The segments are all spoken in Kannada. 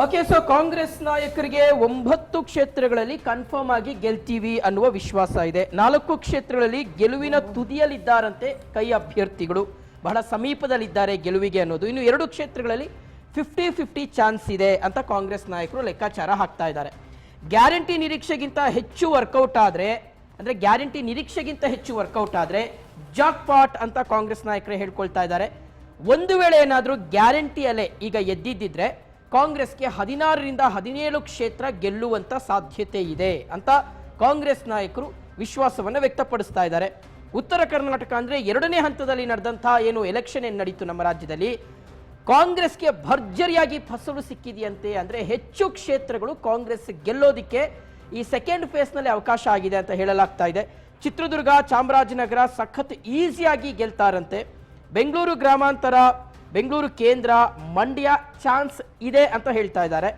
ಓಕೆ ಸೊ ಕಾಂಗ್ರೆಸ್ ನಾಯಕರಿಗೆ ಒಂಬತ್ತು ಕ್ಷೇತ್ರಗಳಲ್ಲಿ ಕನ್ಫರ್ಮ್ ಆಗಿ ಗೆಲ್ತೀವಿ ಅನ್ನುವ ವಿಶ್ವಾಸ ಇದೆ. ನಾಲ್ಕು ಕ್ಷೇತ್ರಗಳಲ್ಲಿ ಗೆಲುವಿನ ತುದಿಯಲ್ಲಿದ್ದಾರಂತೆ ಕೈ ಅಭ್ಯರ್ಥಿಗಳು. ಬಹಳ ಸಮೀಪದಲ್ಲಿದ್ದಾರೆ ಗೆಲುವಿಗೆ ಅನ್ನೋದು. ಇನ್ನು ಎರಡು ಕ್ಷೇತ್ರಗಳಲ್ಲಿ ಫಿಫ್ಟಿ ಫಿಫ್ಟಿ ಚಾನ್ಸ್ ಇದೆ ಅಂತ ಕಾಂಗ್ರೆಸ್ ನಾಯಕರು ಲೆಕ್ಕಾಚಾರ ಹಾಕ್ತಾ ಇದ್ದಾರೆ. ಗ್ಯಾರಂಟಿ ನಿರೀಕ್ಷೆಗಿಂತ ಹೆಚ್ಚು ವರ್ಕೌಟ್ ಆದರೆ, ಅಂದರೆ ಗ್ಯಾರಂಟಿ ನಿರೀಕ್ಷೆಗಿಂತ ಹೆಚ್ಚು ವರ್ಕೌಟ್ ಆದರೆ ಜಾಕ್ ಪಾಟ್ ಅಂತ ಕಾಂಗ್ರೆಸ್ ನಾಯಕರೇ ಹೇಳ್ಕೊಳ್ತಾ ಇದ್ದಾರೆ. ಒಂದು ವೇಳೆ ಏನಾದರೂ ಗ್ಯಾರಂಟಿ ಅಲೆ ಈಗ ಎದ್ದಿದ್ದಿದ್ರೆ ಕಾಂಗ್ರೆಸ್ಗೆ ಹದಿನಾರರಿಂದ ಹದಿನೇಳು ಕ್ಷೇತ್ರ ಗೆಲ್ಲುವಂಥ ಸಾಧ್ಯತೆ ಇದೆ ಅಂತ ಕಾಂಗ್ರೆಸ್ ನಾಯಕರು ವಿಶ್ವಾಸವನ್ನು ವ್ಯಕ್ತಪಡಿಸ್ತಾ ಇದ್ದಾರೆ. ಉತ್ತರ ಕರ್ನಾಟಕ ಅಂದರೆ ಎರಡನೇ ಹಂತದಲ್ಲಿ ನಡೆದಂಥ ಏನು ಎಲೆಕ್ಷನ್ ಏನು ನಡೀತು ನಮ್ಮ ರಾಜ್ಯದಲ್ಲಿ? ಕಾಂಗ್ರೆಸ್ಗೆ ಭರ್ಜರಿಯಾಗಿ ಫಸಲು ಸಿಕ್ಕಿದೆಯಂತೆ ಅಂದರೆ ಹೆಚ್ಚು ಕ್ಷೇತ್ರಗಳು ಕಾಂಗ್ರೆಸ್ ಗೆಲ್ಲೋದಿಕ್ಕೆ ಈ ಸೆಕೆಂಡ್ ಫೇಸ್ನಲ್ಲಿ ಅವಕಾಶ ಆಗಿದೆ ಅಂತ ಹೇಳಲಾಗ್ತಾ ಇದೆ. ಚಿತ್ರದುರ್ಗ, ಚಾಮರಾಜನಗರ ಸಖತ್ ಈಸಿಯಾಗಿ ಗೆಲ್ತಾರಂತೆ. ಬೆಂಗಳೂರು ಗ್ರಾಮಾಂತರ ಬೆಂಗಳೂರು ಕೇಂದ್ರ ಮಂಡ್ಯ ಚಾನ್ಸ್ ಇದೆ ಅಂತ ಹೇಳ್ತಾ ಇದ್ದಾರೆ.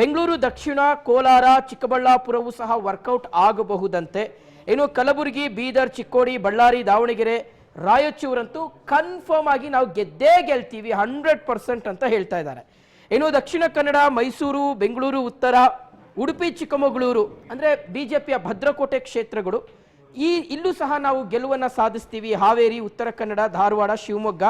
ಬೆಂಗಳೂರು, ದಕ್ಷಿಣ, ಕೋಲಾರ, ಚಿಕ್ಕಬಳ್ಳಾಪುರವೂ ಸಹ ವರ್ಕೌಟ್ ಆಗಬಹುದಂತೆ. ಇನ್ನು ಕಲಬುರಗಿ, ಬೀದರ್, ಚಿಕ್ಕೋಡಿ, ಬಳ್ಳಾರಿ, ದಾವಣಗೆರೆ, ರಾಯಚೂರಂತೂ ಕನ್ಫರ್ಮ್ ಆಗಿ ನಾವು ಗೆದ್ದೇ ಗೆಲ್ತೀವಿ, ಹಂಡ್ರೆಡ್ ಪರ್ಸೆಂಟ್ ಅಂತ ಹೇಳ್ತಾ ಇದ್ದಾರೆ. ಇನ್ನು ದಕ್ಷಿಣ ಕನ್ನಡ, ಮೈಸೂರು, ಬೆಂಗಳೂರು, ಉತ್ತರ, ಉಡುಪಿ, ಚಿಕ್ಕಮಗಳೂರು, ಅಂದ್ರೆ ಪಿಯ ಭದ್ರಕೋಟೆ ಕ್ಷೇತ್ರಗಳು, ಈ ಇಲ್ಲೂ ಸಹ ನಾವು ಗೆಲುವನ್ನ ಸಾಧಿಸ್ತೀವಿ. ಹಾವೇರಿ, ಉತ್ತರ ಕನ್ನಡ, ಧಾರವಾಡ, ಶಿವಮೊಗ್ಗ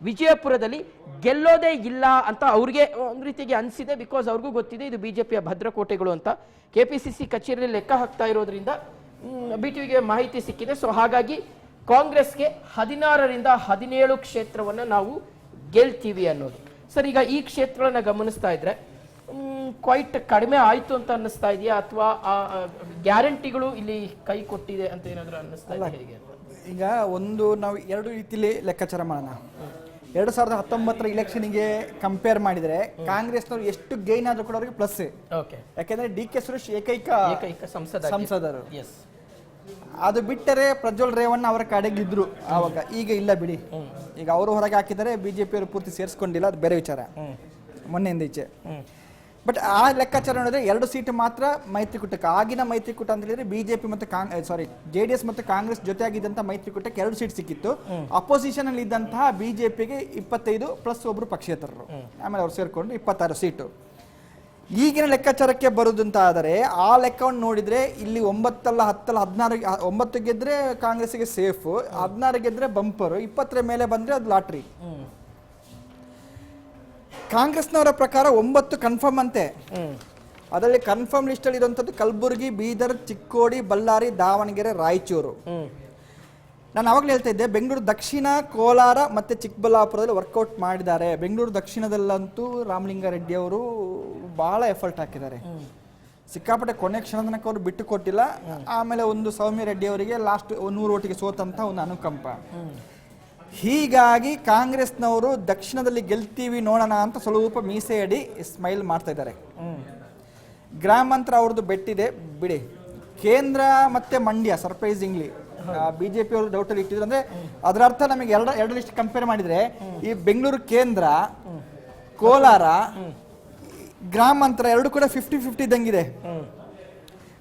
ವಿಜಯಪುರದಲ್ಲಿ ಗೆಲ್ಲೋದೇ ಇಲ್ಲ ಅಂತ ಅವ್ರಿಗೆ ಒಂದು ರೀತಿಗೆ ಅನಿಸಿದೆ ಬಿಕಾಸ್ ಅವ್ರಿಗೂ ಗೊತ್ತಿದೆ ಇದು ಬಿಜೆಪಿಯ ಭದ್ರಕೋಟೆಗಳು ಅಂತ. ಕೆ ಪಿ ಸಿ ಸಿ ಕಚೇರಿಯಲ್ಲಿ ಲೆಕ್ಕ ಹಾಕ್ತಾ ಇರೋದ್ರಿಂದ ಬಿ ಟಿ ವಿಗೆ ಮಾಹಿತಿ ಸಿಕ್ಕಿದೆ. ಸೊ ಹಾಗಾಗಿ ಕಾಂಗ್ರೆಸ್ಗೆ ಹದಿನಾರರಿಂದ ಹದಿನೇಳು ಕ್ಷೇತ್ರವನ್ನು ನಾವು ಗೆಲ್ತೀವಿ ಅನ್ನೋದು. ಸರ್ ಈಗ ಈ ಕ್ಷೇತ್ರಗಳನ್ನ ಗಮನಿಸ್ತಾ ಇದ್ರೆ ಕ್ವೈಟ್ ಕಡಿಮೆ ಆಯ್ತು ಅಂತ ಅನ್ನಿಸ್ತಾ ಇದೆಯಾ? ಅಥವಾ ಗ್ಯಾರಂಟಿಗಳು ಇಲ್ಲಿ ಕೈ ಕೊಟ್ಟಿದೆ ಅಂತ ಏನಾದರೂ ಅನ್ನಿಸ್ತಾ ಇದೆ ಹೇಗೆ ಈಗ ಒಂದು ನಾವು ಎರಡು ರೀತಿಲಿ ಲೆಕ್ಕಾಚಾರ ಮಾಡೋಣ. ಎರಡು ಸಾವಿರದ ಹತ್ತೊಂಬತ್ತರ ಇಲೆಕ್ಷನ್ಗೆ ಕಂಪೇರ್ ಮಾಡಿದರೆ ಕಾಂಗ್ರೆಸ್ನವ್ರು ಎಷ್ಟು ಗೈನ್ ಆದ್ರೂ ಕೂಡ ಅವರಿಗೆ ಪ್ಲಸ್ ಓಕೆ ಯಾಕೆಂದ್ರೆ ಡಿ ಕೆ ಸುರೇಶ್ ಏಕೈಕ ಏಕೈಕ ಸಂಸದ ಸಂಸದರು. ಎಸ್ ಅದು ಬಿಟ್ಟರೆ ಪ್ರಜ್ವಲ್ ರೇವಣ್ಣ ಅವರ ಕಡೆಗಿದ್ರು ಆವಾಗ. ಈಗ ಇಲ್ಲ ಬಿಡಿ. ಈಗ ಅವರು ಹೊರಗೆ ಹಾಕಿದರೆ ಬಿಜೆಪಿಯವರು ಪೂರ್ತಿ ಸೇರಿಸ್ಕೊಂಡಿಲ್ಲ ಅದು ಬೇರೆ ವಿಚಾರ. ಮೊನ್ನೆಯಿಂದ ಈಚೆ. ಬಟ್ ಆ ಲೆಕ್ಕಾಚಾರ ನೋಡಿದ್ರೆ ಎರಡು ಸೀಟ್ ಮಾತ್ರ ಮೈತ್ರಿಕೂಟಕ್ಕೆ ಆಗಿನ ಮೈತ್ರಿಕೂಟ ಅಂತ ಹೇಳಿದ್ರೆ ಬಿಜೆಪಿ ಮತ್ತು ಸಾರಿ ಜೆ ಡಿ ಎಸ್ ಮತ್ತು ಕಾಂಗ್ರೆಸ್ ಜೊತೆಯಾಗಿದ್ದಂಥ ಮೈತ್ರಿಕೂಟಕ್ಕೆ ಎರಡು ಸೀಟ್ ಸಿಕ್ಕಿತ್ತು. ಅಪೋಸಿಷನ್ ಅಲ್ಲಿ ಇದ್ದಂತಹ ಬಿಜೆಪಿಗೆ ಇಪ್ಪತ್ತೈದು ಪ್ಲಸ್ ಒಬ್ರು ಪಕ್ಷೇತರರು. ಆಮೇಲೆ ಅವ್ರು ಸೇರ್ಕೊಂಡು ಇಪ್ಪತ್ತಾರು ಸೀಟು. ಈಗಿನ ಲೆಕ್ಕಾಚಾರಕ್ಕೆ ಬರುವುದಂತಾದರೆ ಆದರೆ ಆ ಲೆಕ್ಕವನ್ನು ನೋಡಿದ್ರೆ ಇಲ್ಲಿ ಒಂಬತ್ತಲ್ಲ ಹತ್ತಲ್ಲ ಹದಿನಾರು ಒಂಬತ್ತು ಗೆದ್ದರೆ ಕಾಂಗ್ರೆಸ್ಗೆ ಸೇಫ್ ಹದಿನಾರು ಗೆದ್ದರೆ ಬಂಪರು ಇಪ್ಪತ್ತರ ಮೇಲೆ ಬಂದ್ರೆ ಅದು ಲಾಟ್ರಿ. ಕಾಂಗ್ರೆಸ್ನವರ ಪ್ರಕಾರ ಒಂಬತ್ತು ಕನ್ಫರ್ಮ್ ಅಂತೆ. ಅದರಲ್ಲಿ ಕನ್ಫರ್ಮ್ ಲಿಸ್ಟ್ ಅಲ್ಲಿ ಇರುವಂತದ್ದು ಕಲಬುರಗಿ ಬೀದರ್ ಚಿಕ್ಕೋಡಿ ಬಳ್ಳಾರಿ ದಾವಣಗೆರೆ ರಾಯಚೂರು. ನಾನು ಅವಾಗಲೇ ಹೇಳ್ತಾ ಇದ್ದೆ ಬೆಂಗಳೂರು ದಕ್ಷಿಣ ಕೋಲಾರ ಮತ್ತೆ ಚಿಕ್ಕಬಳ್ಳಾಪುರದಲ್ಲಿ ವರ್ಕೌಟ್ ಮಾಡಿದ್ದಾರೆ. ಬೆಂಗಳೂರು ದಕ್ಷಿಣದಲ್ಲಂತೂ ರಾಮಲಿಂಗಾರೆಡ್ಡಿ ಅವರು ಬಹಳ ಎಫರ್ಟ್ ಹಾಕಿದ್ದಾರೆ. ಸಿಕ್ಕಾಪಟ್ಟೆ ಕೊನೆ ಕ್ಷಣ ತನಕ ಅವರು ಬಿಟ್ಟು ಕೊಟ್ಟಿಲ್ಲ. ಆಮೇಲೆ ಒಂದು ಸೌಮ್ಯ ರೆಡ್ಡಿ ಅವರಿಗೆ ಲಾಸ್ಟ್ ನೂರು ಓಟಿಗೆ ಸೋತಂತ ಒಂದು ಅನುಕಂಪ. ಹೀಗಾಗಿ ಕಾಂಗ್ರೆಸ್ನವರು ದಕ್ಷಿಣದಲ್ಲಿ ಗೆಲ್ತೀವಿ ನೋಡೋಣ ಅಂತ ಸ್ವಲ್ಪ ಮೀಸೆ ಅಡಿ ಸ್ಮೈಲ್ ಮಾಡ್ತಾ ಇದ್ದಾರೆ. ಗ್ರಾಮಾಂತರ ಅವ್ರದ್ದು ಬೆಟ್ಟಿದೆ. ಬಿಡಿ. ಕೇಂದ್ರ ಮತ್ತೆ ಮಂಡ್ಯ ಸರ್ಪ್ರೈಸಿಂಗ್ಲಿ. ಬಿಜೆಪಿ ಅವರು ಡೌಟ್ ಅಲ್ಲಿ ಇಟ್ಟಿದ್ರು ಅಂದ್ರೆ ಅದರ ಅರ್ಥ ನಮಗೆ ಎರಡು ಎರಡು ಲಿಸ್ಟ್ ಕಂಪೇರ್ ಮಾಡಿದ್ರೆ ಈ ಬೆಂಗಳೂರು ಕೇಂದ್ರ ಕೋಲಾರ ಗ್ರಾಮಾಂತರ ಎರಡು ಕೂಡ ಫಿಫ್ಟಿ ಫಿಫ್ಟಿ ಇದ್ದಂಗಿದೆ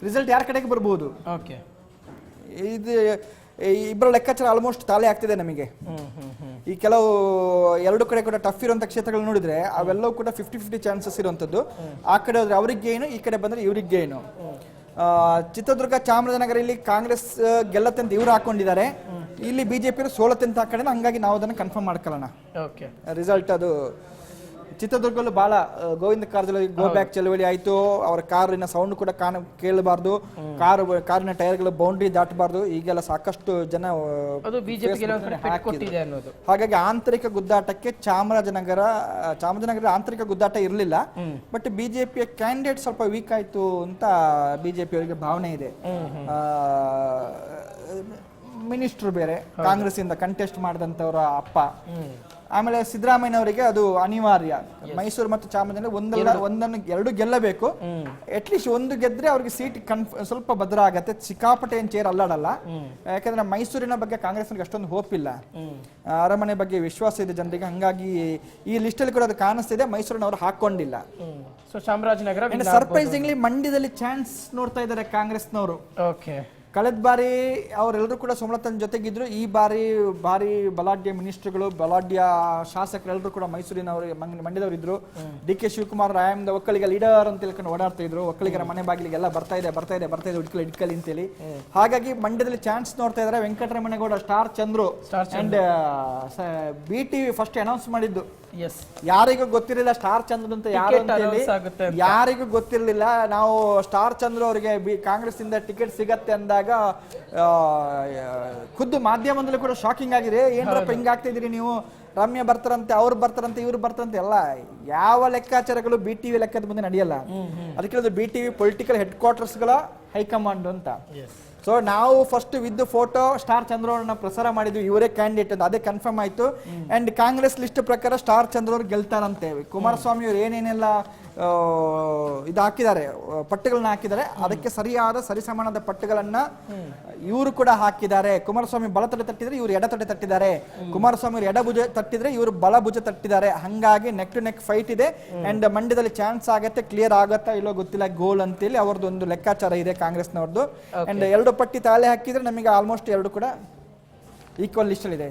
ರಿಸಲ್ಟ್ ಯಾರ ಕಡೆಗೆ ಬರ್ಬೋದು? ಓಕೆ ಇದು ಇಬ್ಬರ ಲೆಕ್ಕಾಚಾರ ಆಲ್ಮೋಸ್ಟ್ ತಾಳೆ ಆಗ್ತಿದೆ ನಮಗೆ. ಈ ಕೆಲವು ಎರಡು ಕಡೆ ಕೂಡ ಟಫ್ ಇರುವಂತ ಕ್ಷೇತ್ರಗಳು ನೋಡಿದ್ರೆ ಅವೆಲ್ಲವೂ ಕೂಡ ಫಿಫ್ಟಿ ಫಿಫ್ಟಿ ಚಾನ್ಸಸ್ ಇರುವಂತದ್ದು. ಆ ಕಡೆ ಹೋದ್ರೆ ಅವರಿಗೆ ಏನು ಈ ಕಡೆ ಬಂದ್ರೆ ಇವರಿಗೆ ಏನು ಚಿತ್ರದುರ್ಗ ಚಾಮರಾಜನಗರ ಇಲ್ಲಿ ಕಾಂಗ್ರೆಸ್ ಗೆಲ್ಲತ್ತೆ ಅಂತ ಇವ್ರು ಹಾಕೊಂಡಿದ್ದಾರೆ. ಇಲ್ಲಿ ಬಿಜೆಪಿ ಸೋಲತ್ತೆ ಅಂತ ಹಾಕೊಂಡ್ರೆ ಹಂಗಾಗಿ ನಾವು ಅದನ್ನ ಕನ್ಫರ್ಮ್ ಮಾಡ್ಕೊಳ್ಳೋಣ. ಓಕೆ ರಿಸಲ್ಟ್ ಅದು ಚಿತ್ರದುರ್ಗಲ್ಲೂ ಬಹಳ ಗೋವಿಂದ ಕಾರಜೋಳ ಗೋ ಬ್ಯಾಕ್ ಚಳವಳಿ ಆಯ್ತು. ಅವರ ಕಾರಿನ ಸೌಂಡ್ ಕೂಡ ಕಾಣ ಕೇಳಬಾರ್ದು. ಕಾರ್ ಕಾರಿನ ಟೈರ್ಗಳು ಬೌಂಡ್ರಿ ದಾಟಬಾರ್ದು. ಈಗೆಲ್ಲ ಸಾಕಷ್ಟು ಜನ ಹಾಗಾಗಿ ಆಂತರಿಕ ಗುದ್ದಾಟಕ್ಕೆ ಚಾಮರಾಜನಗರ ಚಾಮರಾಜನಗರ ಆಂತರಿಕ ಗುದ್ದಾಟ ಇರಲಿಲ್ಲ. ಬಟ್ ಬಿಜೆಪಿಯ ಕ್ಯಾಂಡಿಡೇಟ್ ಸ್ವಲ್ಪ ವೀಕ್ ಆಯ್ತು ಅಂತ ಬಿಜೆಪಿ ಅವರಿಗೆ ಭಾವನೆ ಇದೆ. ಮಿನಿಸ್ಟ್ರು ಬೇರೆ ಕಾಂಗ್ರೆಸ್ ಇಂದ ಕಂಟೆಸ್ಟ್ ಮಾಡಿದಂತವರ ಅಪ್ಪ. ಆಮೇಲೆ ಸಿದ್ದರಾಮಯ್ಯನವರಿಗೆ ಅದು ಅನಿವಾರ್ಯ. ಮೈಸೂರು ಮತ್ತು ಚಾಮರಾಜನಗರ ಒಂದಲ್ಲ ಒಂದನ್ನು ಎರಡು ಗೆಲ್ಲಬೇಕು. ಅಟ್ಲೀಸ್ಟ್ ಒಂದು ಗೆದ್ರೆ ಅವ್ರಿಗೆ ಸೀಟ್ ಕನ್ಫ್ ಸ್ವಲ್ಪ ಭದ್ರ ಆಗತ್ತೆ ಸಿಕ್ಕಾಪಟ್ಟೆ ಏನ್ ಚೇರ್ ಅಲ್ಲಾಡಲ್ಲ ಯಾಕಂದ್ರೆ ಮೈಸೂರಿನ ಬಗ್ಗೆ ಕಾಂಗ್ರೆಸ್ ಅಷ್ಟೊಂದು ಹೋಪ್ ಇಲ್ಲ. ಅರಮನೆ ಬಗ್ಗೆ ವಿಶ್ವಾಸ ಇದೆ ಜನರಿಗೆ. ಹಂಗಾಗಿ ಈ ಲಿಸ್ಟ್ ಅಲ್ಲಿ ಕೂಡ ಅದು ಕಾಣಿಸ್ತಿದೆ. ಮೈಸೂರಿನವರು ಹಾಕೊಂಡಿಲ್ಲ. ಸೊ ಚಾಮರಾಜನಗರ ಸರ್ಪ್ರೈಸಿಂಗ್ಲಿ ಮಂಡ್ಯದಲ್ಲಿ ಚಾನ್ಸ್ ನೋಡ್ತಾ ಇದ್ದಾರೆ ಕಾಂಗ್ರೆಸ್ನವರು. ಓಕೆ ಕಳೆದ ಬಾರಿ ಅವರೆಲ್ಲರೂ ಕೂಡ ಸುಮಲತನ್ ಜೊತೆಗಿದ್ರು. ಈ ಬಾರಿ ಬಾರಿ ಬಲಾಢ್ಯ ಮಿನಿಸ್ಟರ್ಗಳು ಬಲಾಢ್ಯ ಶಾಸಕರೆಲ್ಲರೂ ಕೂಡ ಮೈಸೂರಿನವರು ಮಂಗ್- ಮಂಡ್ಯದವರು ಇದ್ರು ಡಿ ಕೆ ಶಿವಕುಮಾರ್ ರಾಯಂದ ಒಕ್ಕಲಿಗ ಲೀಡರ್ ಅಂತ ಹೇಳ್ಕೊಂಡು ಓಡಾಡ್ತಾ ಇದ್ರು ಒಕ್ಕಲಿಗರ ಮನೆ ಬಾಗಿಲಿಗೆಲ್ಲ ಬರ್ತಾ ಇದೆ ಬರ್ತಾ ಇದೆ ಬರ್ತಾ ಇದೆ ಇಟ್ಕೊಳ್ಳಿ ಅಂತ ಅಂತೇಳಿ. ಹಾಗಾಗಿ ಮಂಡ್ಯದಲ್ಲಿ ಚಾನ್ಸ್ ನೋಡ್ತಾ ಇದಾರೆ. Venkataramanagowda star Chandru and B T first announce ಮಾಡಿದ್ದು. ಯಾರಿಗೂ ಗೊತ್ತಿರಲಿಲ್ಲ ಸ್ಟಾರ್ ಚಂದ್ರ ಅಂತ ಯಾರು ಯಾರಿಗೂ ಗೊತ್ತಿರಲಿಲ್ಲ. ನಾವು ಸ್ಟಾರ್ ಚಂದ್ರ ಅವರಿಗೆ ಬಿ ಕಾಂಗ್ರೆಸ್ ಇಂದ ಟಿಕೆಟ್ ಸಿಗತ್ತೆ ಅಂದಾಗ ಆ, ಖುದ್ದು ಮಾಧ್ಯಮದಲ್ಲೂ ಕೂಡ ಶಾಕಿಂಗ್ ಆಗಿದೆ. ಏನ್ರಪ್ಪ ಹಿಂಗಾಗ್ತಿದ್ರಿ ನೀವು? ರಮ್ಯ ಬರ್ತಾರಂತೆ ಅವ್ರು ಬರ್ತಾರಂತೆ ಇವ್ರು ಬರ್ತಾರಂತೆ ಎಲ್ಲ ಯಾವ ಲೆಕ್ಕಾಚಾರಗಳು ಬಿ ಟಿ ವಿ ಲೆಕ್ಕದ ಮುಂದೆ ನಡೆಯಲ್ಲ. ಅದಕ್ಕೆ ಬಿ ಟಿವಿ ಪೊಲಿಟಿಕಲ್ ಹೆಡ್ ಕ್ವಾರ್ಟರ್ಸ್ಗಳ ಹೈಕಮಾಂಡ್ ಅಂತ. ಸೊ ನಾವು ಫಸ್ಟ್ ವಿದ್ ಫೋಟೋ ಸ್ಟಾರ್ ಚಂದ್ರವ್ರನ್ನ ಪ್ರಸಾರ ಮಾಡಿದ್ವಿ ಇವರೇ ಕ್ಯಾಂಡಿಡೇಟ್ ಅಂತ. ಅದೇ ಕನ್ಫರ್ಮ್ ಆಯ್ತು. ಅಂಡ್ ಕಾಂಗ್ರೆಸ್ ಲಿಸ್ಟ್ ಪ್ರಕಾರ ಸ್ಟಾರ್ ಚಂದ್ರ ಅವ್ರು ಗೆಲ್ತಾರಂತೆ. ಕುಮಾರಸ್ವಾಮಿ ಅವ್ರು ಏನೇನೆಲ್ಲ ಇದು ಹಾಕಿದ್ದಾರೆ. ಆ, ಪಟ್ಟುಗಳನ್ನ ಹಾಕಿದ್ದಾರೆ. ಅದಕ್ಕೆ ಸರಿಯಾದ ಸರಿಸಮಾನದ ಪಟ್ಟುಗಳನ್ನ ಇವರು ಕೂಡ ಹಾಕಿದ್ದಾರೆ. ಕುಮಾರಸ್ವಾಮಿ ಬಲತಡೆ ತಟ್ಟಿದ್ರೆ ಇವರು ಎಡತೊಡೆ ತಟ್ಟಿದ್ದಾರೆ. ಕುಮಾರಸ್ವಾಮಿ ಎಡ ಭುಜ ತಟ್ಟಿದ್ರೆ ಇವರು ಬಲ ಭುಜ ತಟ್ಟಿದ್ದಾರೆ. ಹಂಗಾಗಿ ನೆಕ್ ಟು ನೆಕ್ ಫೈಟ್ ಇದೆ. ಅಂಡ್ ಮಂಡ್ಯದಲ್ಲಿ ಚಾನ್ಸ್ ಆಗತ್ತೆ ಕ್ಲಿಯರ್ ಆಗತ್ತಾ ಇಲ್ಲೋ ಗೊತ್ತಿಲ್ಲ. ಗೋಲ್ ಅಂತೇಳಿ ಅವ್ರದ್ದು ಒಂದು ಲೆಕ್ಕಾಚಾರ ಇದೆ ಕಾಂಗ್ರೆಸ್ನವ್ರದ್ದು ಅಂಡ್ ಎರಡು ಪಟ್ಟಿ ತಾಳೆ ಹಾಕಿದ್ರೆ ನಮಗೆ ಆಲ್ಮೋಸ್ಟ್ ಎರಡು ಕೂಡ ಈಕ್ವಲ್ ಲಿಸ್ಟ್ ಇದೆ.